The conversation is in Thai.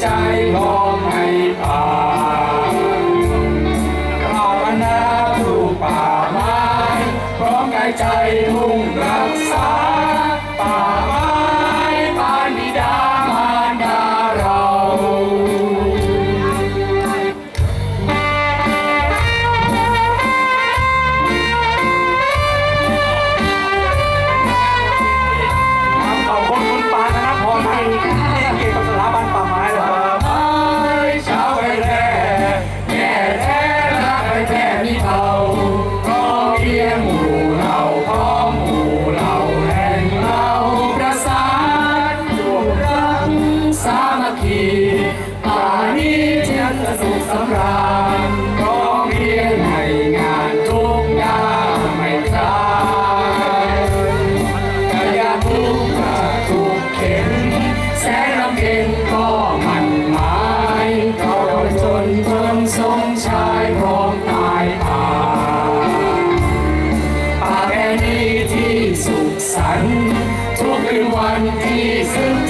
ใจมองให้ป่าภาวนาปลูกป่าไม้พร้อมกายใจมุ่งรักษ ทีป่านี้ฉันจะสุขสำราญร้องเรียนให้งานทุกงานไม่คลายกายาทุกข์ทุกเข็นแสนลำเค็นก็มันหมายเขาจนทนสงชายพร้อมตายป่าป่าแค่นี้ที่สุขสันต์ทุกคืนวันที่ซึ้ง